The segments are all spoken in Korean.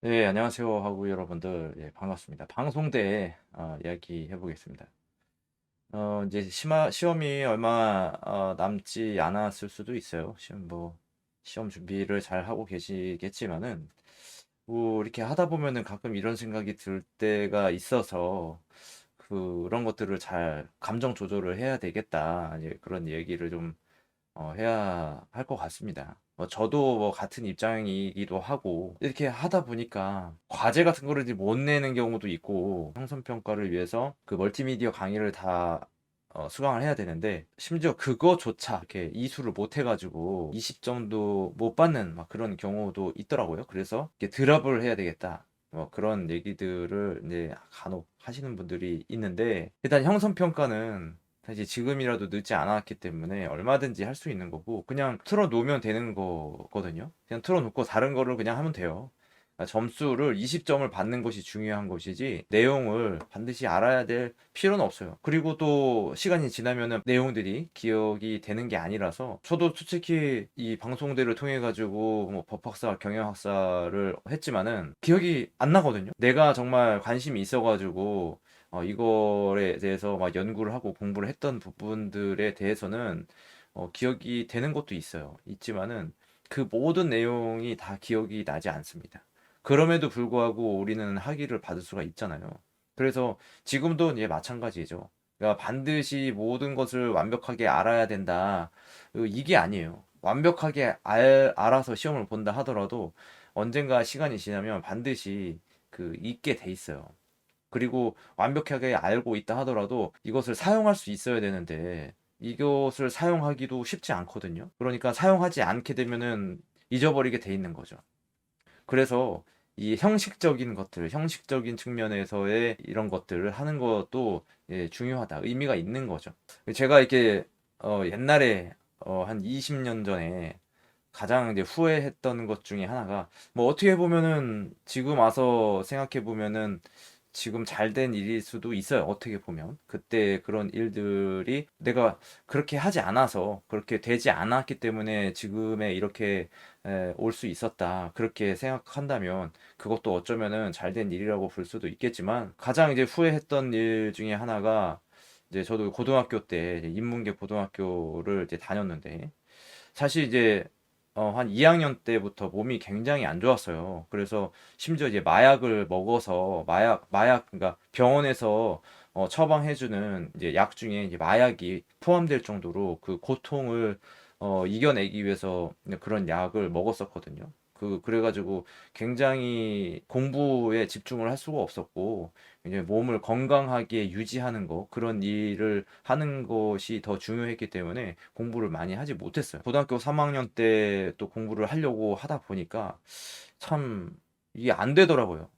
네, 안녕하세요 하고 여러분들 예, 반갑습니다. 방송대 어, 이야기 해보겠습니다. 어, 이제 시마, 시험이 얼마 어, 남지 않았을 수도 있어요. 시험 뭐 시험 준비를 잘 하고 계시겠지만은 뭐 이렇게 하다 보면은 가끔 이런 생각이 들 때가 있어서 그런 것들을 잘 감정 조절을 해야 되겠다. 이제 그런 얘기를 좀 어, 해야 할 것 같습니다. 뭐 저도 뭐 같은 입장이기도 하고 이렇게 하다 보니까 과제 같은 거를 못 내는 경우도 있고 형성 평가를 위해서 그 멀티미디어 강의를 다 어, 수강을 해야 되는데 심지어 그거조차 이렇게 이수를 못 해가지고 20점도 못 받는 막 그런 경우도 있더라고요. 그래서 이렇게 드랍을 해야 되겠다. 뭐 그런 얘기들을 이제 간혹 하시는 분들이 있는데 일단 형성 평가는 사실 지금이라도 늦지 않았기 때문에 얼마든지 할 수 있는 거고 그냥 틀어놓으면 되는 거거든요. 그냥 틀어놓고 다른 거를 그냥 하면 돼요. 그러니까 점수를 20점을 받는 것이 중요한 것이지 내용을 반드시 알아야 될 필요는 없어요. 그리고 또 시간이 지나면은 내용들이 기억이 되는 게 아니라서 저도 솔직히 이 방송들을 통해 가지고 뭐 법학사, 경영학사를 했지만은 기억이 안 나거든요. 내가 정말 관심이 있어 가지고 어, 이거에 대해서 막 연구를 하고 공부를 했던 부분들에 대해서는 어, 기억이 되는 것도 있어요. 있지만은 그 모든 내용이 다 기억이 나지 않습니다. 그럼에도 불구하고 우리는 학위를 받을 수가 있잖아요. 그래서 지금도 이제 마찬가지죠. 그러니까 반드시 모든 것을 완벽하게 알아야 된다. 어, 이게 아니에요. 완벽하게 알, 알아서 시험을 본다 하더라도 언젠가 시간이 지나면 반드시 그 잊게 돼 있어요. 그리고 완벽하게 알고 있다 하더라도 이것을 사용할 수 있어야 되는데 이것을 사용하기도 쉽지 않거든요. 그러니까 사용하지 않게 되면은 잊어버리게 돼 있는 거죠. 그래서 이 형식적인 것들, 형식적인 측면에서의 이런 것들을 하는 것도 예, 중요하다, 의미가 있는 거죠. 제가 이렇게 어, 옛날에 어, 한 20년 전에 가장 이제 후회했던 것 중에 하나가 뭐 어떻게 보면은 지금 와서 생각해 보면은 지금 잘 된 일일 수도 있어요. 어떻게 보면. 그때 그런 일들이 내가 그렇게 하지 않아서 그렇게 되지 않았기 때문에 지금에 이렇게 올 수 있었다. 그렇게 생각한다면 그것도 어쩌면은 잘 된 일이라고 볼 수도 있겠지만 가장 이제 후회했던 일 중에 하나가 이제 저도 고등학교 때 인문계 고등학교를 이제 다녔는데 사실 이제 어, 한 2학년 때부터 몸이 굉장히 안 좋았어요. 그래서 심지어 이제 마약을 먹어서 마약 마약 그러니까 병원에서 어, 처방해주는 이제 약 중에 이제 마약이 포함될 정도로 그 고통을 어, 이겨내기 위해서 그런 약을 먹었었거든요. 그 그래가지고 굉장히 공부에 집중을 할 수가 없었고 이제 몸을 건강하게 유지하는 거 그런 일을 하는 것이 더 중요했기 때문에 공부를 많이 하지 못했어요. 고등학교 3학년 때 또 공부를 하려고 하다 보니까 참 이게 안 되더라고요.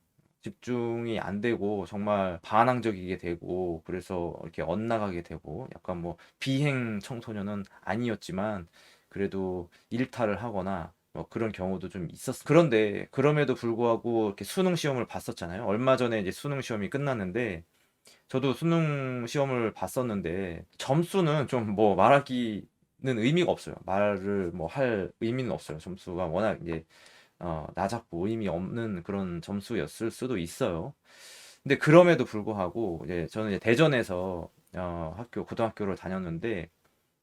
집중이 안 되고 정말 반항적이게 되고 그래서 이렇게 엇나가게 되고 약간 뭐 비행 청소년은 아니었지만 그래도 일탈을 하거나 뭐 그런 경우도 좀 있었어. 그런데 그럼에도 불구하고 이렇게 수능 시험을 봤었잖아요. 얼마 전에 이제 수능 시험이 끝났는데 저도 수능 시험을 봤었는데 점수는 좀 뭐 말하기는 의미가 없어요. 말을 뭐 할 의미는 없어요. 점수가 워낙 이제 어, 낮았고 의미 없는 그런 점수였을 수도 있어요. 근데 그럼에도 불구하고 이제 저는 이제 대전에서 어, 학교 고등학교를 다녔는데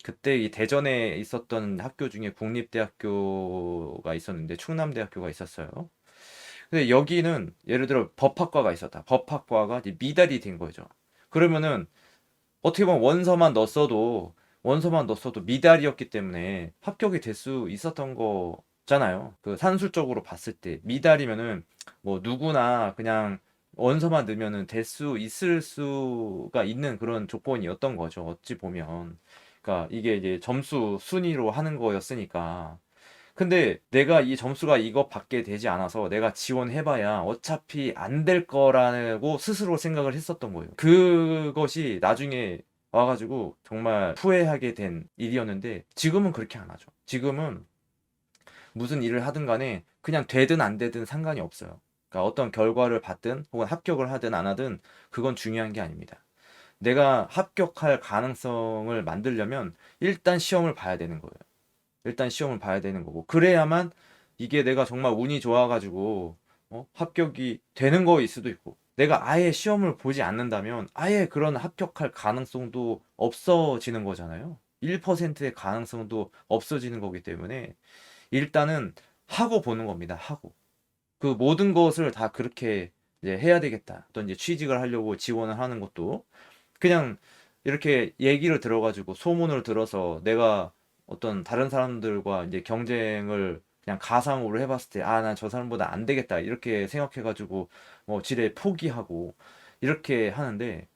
그때 이 대전에 있었던 학교 중에 국립대학교가 있었는데 충남대학교가 있었어요. 근데 여기는 예를 들어 법학과가 있었다. 법학과가 이제 미달이 된 거죠. 그러면은 어떻게 보면 원서만 넣었어도 원서만 넣었어도 미달이었기 때문에 합격이 될 수 있었던 거잖아요. 그 산술적으로 봤을 때 미달이면은 뭐 누구나 그냥 원서만 넣으면은 될 수 있을 수가 있는 그런 조건이었던 거죠. 어찌 보면. 그러니까 이게 이제 점수 순위로 하는 거였으니까. 근데 내가 이 점수가 이거 받게 되지 않아서 내가 지원해봐야 어차피 안 될 거라고 스스로 생각을 했었던 거예요. 그것이 나중에 와가지고 정말 후회하게 된 일이었는데 지금은 그렇게 안 하죠. 지금은 무슨 일을 하든 간에 그냥 되든 안 되든 상관이 없어요. 그러니까 어떤 결과를 받든 혹은 합격을 하든 안 하든 그건 중요한 게 아닙니다. 내가 합격할 가능성을 만들려면 일단 시험을 봐야 되는 거예요. 일단 시험을 봐야 되는 거고 그래야만 이게 내가 정말 운이 좋아가지고 어? 합격이 되는 거일 수도 있고 내가 아예 시험을 보지 않는다면 아예 그런 합격할 가능성도 없어지는 거잖아요. 1%의 가능성도 없어지는 거기 때문에 일단은 하고 보는 겁니다. 하고. 그 모든 것을 다 그렇게 이제 해야 되겠다. 또 이제 취직을 하려고 지원을 하는 것도 그냥 이렇게 얘기를 들어가지고 소문을 들어서 내가 어떤 다른 사람들과 이제 경쟁을 그냥 가상으로 해봤을 때, 아, 난 저 사람보다 안 되겠다. 이렇게 생각해가지고 뭐 지레 포기하고 이렇게 하는데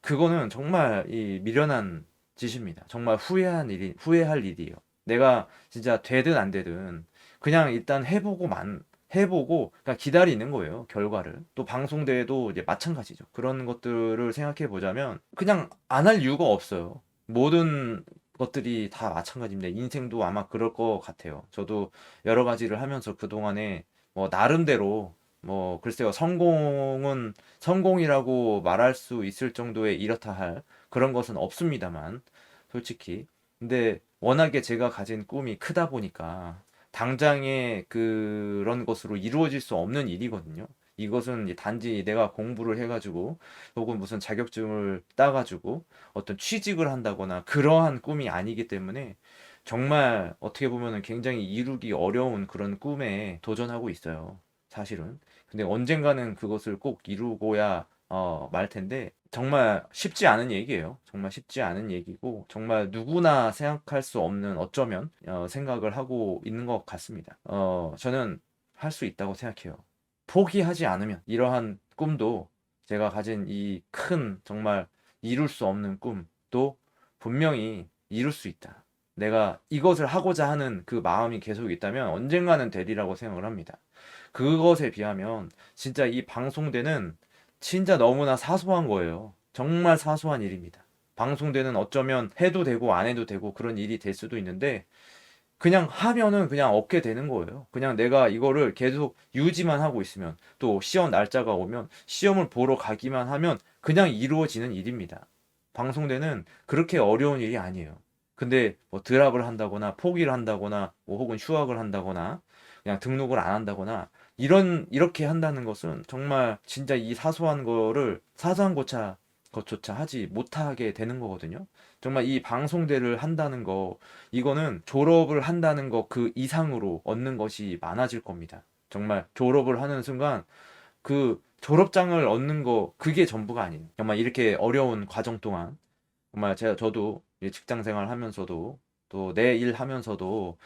그거는 정말 이 미련한 짓입니다. 정말 후회한 일이, 후회할 일이에요. 내가 진짜 되든 안 되든 그냥 일단 해보고만 해보고 그냥 기다리는 거예요. 결과를. 또 방송 대회도 이제 마찬가지죠. 그런 것들을 생각해 보자면 그냥 안 할 이유가 없어요. 모든 것들이 다 마찬가지입니다. 인생도 아마 그럴 것 같아요. 저도 여러 가지를 하면서 그 동안에 뭐 나름대로 뭐 글쎄요. 성공은 성공이라고 말할 수 있을 정도의 이렇다 할 그런 것은 없습니다만 솔직히 근데 워낙에 제가 가진 꿈이 크다 보니까 당장에 그런 것으로 이루어질 수 없는 일이거든요. 이것은 단지 내가 공부를 해가지고 혹은 무슨 자격증을 따가지고 어떤 취직을 한다거나 그러한 꿈이 아니기 때문에 정말 어떻게 보면은 굉장히 이루기 어려운 그런 꿈에 도전하고 있어요. 사실은. 근데 언젠가는 그것을 꼭 이루고야 어, 말 텐데 정말 쉽지 않은 얘기예요. 정말 쉽지 않은 얘기고 정말 누구나 생각할 수 없는 어쩌면 어, 생각을 하고 있는 것 같습니다. 어, 저는 할 수 있다고 생각해요. 포기하지 않으면 이러한 꿈도 제가 가진 이 큰 정말 이룰 수 없는 꿈도 분명히 이룰 수 있다. 내가 이것을 하고자 하는 그 마음이 계속 있다면 언젠가는 되리라고 생각을 합니다. 그것에 비하면 진짜 이 방송되는 진짜 너무나 사소한 거예요. 정말 사소한 일입니다. 방송되는 어쩌면 해도 되고 안 해도 되고 그런 일이 될 수도 있는데 그냥 하면은 그냥 얻게 되는 거예요. 그냥 내가 이거를 계속 유지만 하고 있으면 또 시험 날짜가 오면 시험을 보러 가기만 하면 그냥 이루어지는 일입니다. 방송대는 그렇게 어려운 일이 아니에요. 근데 뭐 드랍을 한다거나 포기를 한다거나 뭐 혹은 휴학을 한다거나 그냥 등록을 안 한다거나 이런 이렇게 한다는 것은 정말 진짜 이 사소한 거를 사소한 것차 것조차 하지 못하게 되는 거거든요. 정말 이 방송대를 한다는 거 이거는 졸업을 한다는 거 그 이상으로 얻는 것이 많아질 겁니다. 정말 졸업을 하는 순간 그 졸업장을 얻는 거 그게 전부가 아니에요. 정말 이렇게 어려운 과정 동안 정말 제가 저도 이 직장 생활 하면서도 또 내 일 하면서도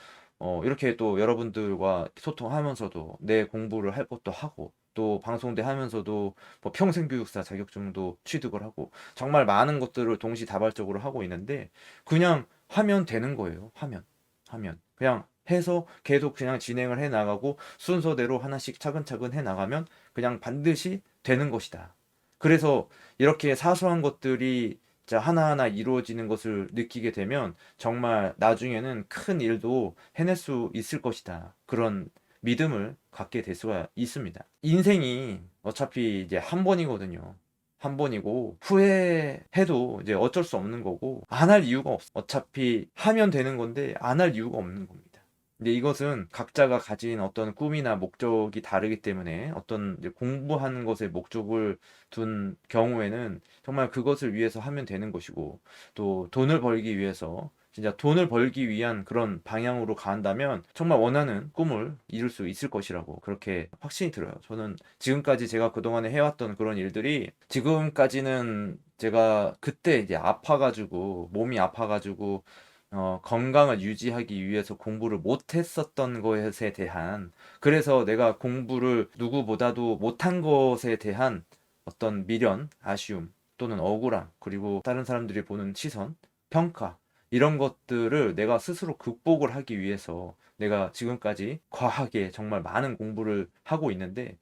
어 이렇게 또 여러분들과 소통하면서도 내 공부를 할 것도 하고 또 방송대 하면서도 뭐 평생 교육사 자격증도 취득을 하고 정말 많은 것들을 동시다발적으로 하고 있는데 그냥 하면 되는 거예요. 하면 하면 그냥 해서 계속 그냥 진행을 해 나가고 순서대로 하나씩 차근차근 해 나가면 그냥 반드시 되는 것이다. 그래서 이렇게 사소한 것들이 진짜 하나하나 이루어지는 것을 느끼게 되면 정말 나중에는 큰 일도 해낼 수 있을 것이다. 그런 믿음을 갖게 될 수가 있습니다. 인생이 어차피 이제 한 번이거든요. 한 번이고 후회해도 이제 어쩔 수 없는 거고 안 할 이유가 없어. 어차피 하면 되는 건데 안 할 이유가 없는 겁니다. 근데 이것은 각자가 가진 어떤 꿈이나 목적이 다르기 때문에 어떤 공부하는 것에 목적을 둔 경우에는 정말 그것을 위해서 하면 되는 것이고 또 돈을 벌기 위해서 진짜 돈을 벌기 위한 그런 방향으로 간다면 정말 원하는 꿈을 이룰 수 있을 것이라고 그렇게 확신이 들어요. 저는 지금까지 제가 그동안에 해왔던 그런 일들이 지금까지는 제가 그때 이제 아파가지고 몸이 아파가지고 어, 건강을 유지하기 위해서 공부를 못했었던 것에 대한 그래서 내가 공부를 누구보다도 못한 것에 대한 어떤 미련, 아쉬움 또는 억울함 그리고 다른 사람들이 보는 시선, 평가 이런 것들을 내가 스스로 극복을 하기 위해서 내가 지금까지 과하게 정말 많은 공부를 하고 있는데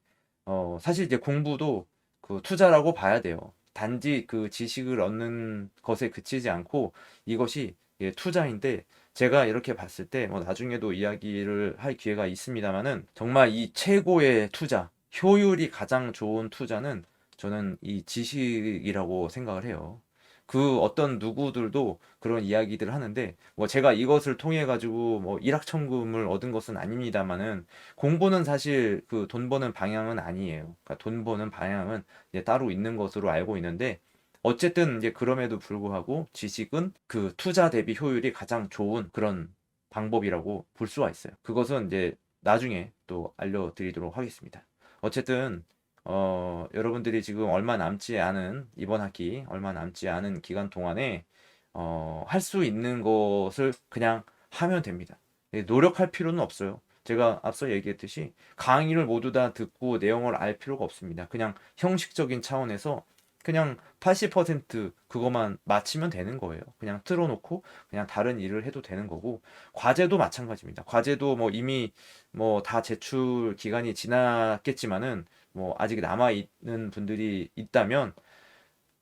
어, 사실 이제 공부도 그 투자라고 봐야 돼요. 단지 그 지식을 얻는 것에 그치지 않고 이것이 예, 투자인데 제가 이렇게 봤을 때 뭐 나중에도 이야기를 할 기회가 있습니다만은 정말 이 최고의 투자, 효율이 가장 좋은 투자는 저는 이 지식이라고 생각을 해요. 그 어떤 누구들도 그런 이야기들을 하는데 뭐 제가 이것을 통해 가지고 뭐 일확천금을 얻은 것은 아닙니다만은 공부는 사실 그 돈 버는 방향은 아니에요. 그러니까 돈 버는 방향은 이제 따로 있는 것으로 알고 있는데 어쨌든 이제 그럼에도 불구하고 지식은 그 투자 대비 효율이 가장 좋은 그런 방법이라고 볼 수가 있어요. 그것은 이제 나중에 또 알려드리도록 하겠습니다. 어쨌든 어, 여러분들이 지금 얼마 남지 않은 이번 학기 얼마 남지 않은 기간 동안에 어, 할 수 있는 것을 그냥 하면 됩니다. 예, 노력할 필요는 없어요. 제가 앞서 얘기했듯이 강의를 모두 다 듣고 내용을 알 필요가 없습니다. 그냥 형식적인 차원에서 그냥 80% 그것만 맞히면 되는 거예요. 그냥 틀어놓고 그냥 다른 일을 해도 되는 거고 과제도 마찬가지입니다. 과제도 뭐 이미 뭐 다 제출 기간이 지났겠지만은 뭐 아직 남아 있는 분들이 있다면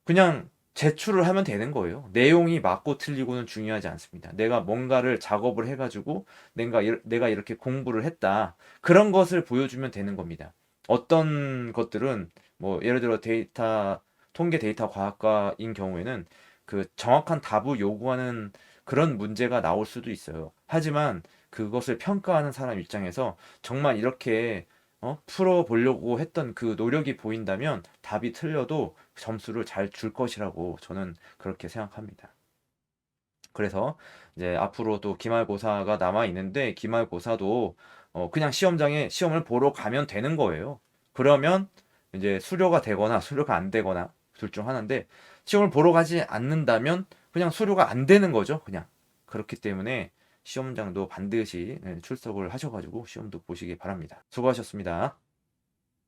그냥 제출을 하면 되는 거예요. 내용이 맞고 틀리고는 중요하지 않습니다. 내가 뭔가를 작업을 해가지고 내가, 이- 내가 이렇게 공부를 했다. 그런 것을 보여주면 되는 겁니다. 어떤 것들은 뭐 예를 들어 데이터, 통계 데이터 과학과인 경우에는 그 정확한 답을 요구하는 그런 문제가 나올 수도 있어요. 하지만 그것을 평가하는 사람 입장에서 정말 이렇게 어? 풀어보려고 했던 그 노력이 보인다면 답이 틀려도 점수를 잘 줄 것이라고 저는 그렇게 생각합니다. 그래서 이제 앞으로도 기말고사가 남아 있는데 기말고사도 어 그냥 시험장에 시험을 보러 가면 되는 거예요. 그러면 이제 수료가 되거나 수료가 안 되거나 둘 중 하나인데 시험을 보러 가지 않는다면 그냥 수료가 안 되는 거죠. 그냥 그렇기 때문에 시험장도 반드시 네, 출석을 하셔가지고 시험도 보시기 바랍니다. 수고하셨습니다.